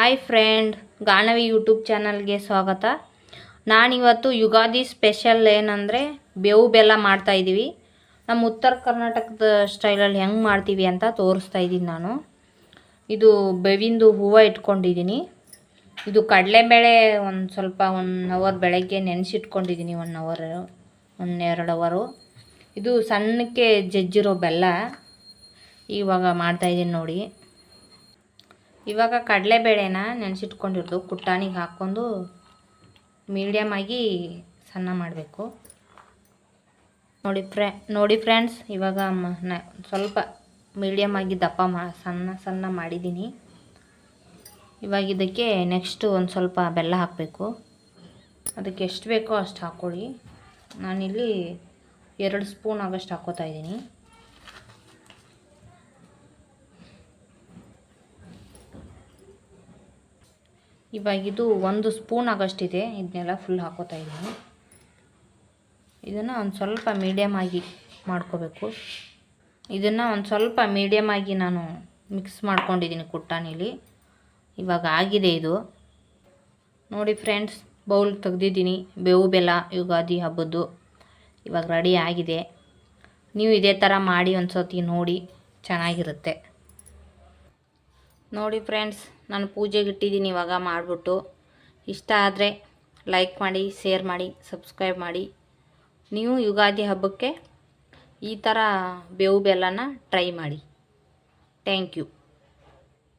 Hi friend Ganavi YouTube ಚಾನಲ್ಗೆ ಸ್ವಾಗತ. ನಾನಿವತ್ತು ಯುಗಾದಿ ಸ್ಪೆಷಲ್ ಏನಂದರೆ ಬೇವು ಬೆಲ್ಲ ಮಾಡ್ತಾ ಇದ್ದೀವಿ ನಮ್ಮ ಉತ್ತರ ಕರ್ನಾಟಕದ ಸ್ಟೈಲಲ್ಲಿ ಹೆಂಗೆ ಮಾಡ್ತೀವಿ ಅಂತ ತೋರಿಸ್ತಾ ಇದ್ದೀನಿ ನಾನು. ಇದು ಬೇವಿಂದು ಹೂವು ಇಟ್ಕೊಂಡಿದ್ದೀನಿ ಇದು ಕಡಲೆಬೇಳೆ ಒಂದು ಸ್ವಲ್ಪ ಒನ್ ಅವರ್ ಬೆಳಗ್ಗೆ ನೆನೆಸಿಟ್ಕೊಂಡಿದ್ದೀನಿ ಒನ್ ಅವರ್ ಒನ್ ಎರಡು ಅವರು ಇದು ಸಣ್ಣಕ್ಕೆ ಜಜ್ಜಿರೋ ಬೆಲ್ಲ. ಇವಾಗ ಮಾಡ್ತಾಯಿದ್ದೀನಿ ನೋಡಿ. ಇವಾಗ ಕಡಲೆಬೇಳೆನ ನೆನೆಸಿಟ್ಕೊಂಡಿರೋದು, ಕುಟ್ಟಾಣಿಗೆ ಹಾಕ್ಕೊಂಡು ಮೀಡಿಯಮ್ ಆಗಿ ಸಣ್ಣ ಮಾಡಬೇಕು. ನೋಡಿ ಫ್ರೆ, ನೋಡಿ ಫ್ರೆಂಡ್ಸ್ ಇವಾಗ ಸ್ವಲ್ಪ ಮೀಡಿಯಮ್ ಆಗಿ ದಪ್ಪ ಮಾ, ಸಣ್ಣ ಸಣ್ಣ ಮಾಡಿದ್ದೀನಿ ಇವಾಗ ಇದಕ್ಕೆ ನೆಕ್ಸ್ಟು ಒಂದು ಸ್ವಲ್ಪ ಬೆಲ್ಲ ಹಾಕಬೇಕು. ಅದಕ್ಕೆ ಎಷ್ಟು ಬೇಕೋ ಅಷ್ಟು ಹಾಕ್ಕೊಳ್ಳಿ ನಾನಿಲ್ಲಿ ಎರಡು ಸ್ಪೂನ್ ಆಗೋಷ್ಟು ಹಾಕ್ಕೋತಾ ಇದ್ದೀನಿ. ಇವಾಗ ಇದು ಒಂದು ಸ್ಪೂನ್ ಆಗೋಷ್ಟಿದೆ. ಇದನ್ನೆಲ್ಲ ಫುಲ್ ಹಾಕೋತಾ ಇದ್ದೀನಿ. ಇದನ್ನು ಒಂದು ಸ್ವಲ್ಪ ಮೀಡಿಯಮ್ ಆಗಿ ಮಾಡ್ಕೋಬೇಕು. ಇದನ್ನು ಒಂದು ಸ್ವಲ್ಪ ಮೀಡಿಯಮ್ ಆಗಿ ನಾನು ಮಿಕ್ಸ್ ಮಾಡ್ಕೊಂಡಿದ್ದೀನಿ ಕುಟ್ಟಾನಿಲಿ. ಇವಾಗ ಆಗಿದೆ ಇದು. ನೋಡಿ ಫ್ರೆಂಡ್ಸ್ ಬೌಲ್ ತೆಗ್ದಿದ್ದೀನಿ. ಬೇವು, ಬೆಲ್ಲ, ಯುಗಾದಿ ಹಬ್ಬದ್ದು ಇವಾಗ ರೆಡಿ ಆಗಿದೆ. ನೀವು ಇದೇ ಥರ ಮಾಡಿ ಒಂದು ಸತಿ ನೋಡಿ, ಚೆನ್ನಾಗಿರುತ್ತೆ. ನೋಡಿ ಫ್ರೆಂಡ್ಸ್, ನಾನು ಪೂಜೆಗೆ ಇಟ್ಟಿದ್ದೀನಿ, ಇವಾಗ ಮಾಡಿಬಿಟ್ಟು. ಇಷ್ಟ ಆದರೆ ಲೈಕ್ ಮಾಡಿ ಶೇರ್ ಮಾಡಿ ಸಬ್ಸ್ಕ್ರೈಬ್ ಮಾಡಿ. ನೀವು ಯುಗಾದಿ ಹಬ್ಬಕ್ಕೆ ಈ ಥರ ಬೇವು ಬೆಲ್ಲನ ಟ್ರೈ ಮಾಡಿ. Thank you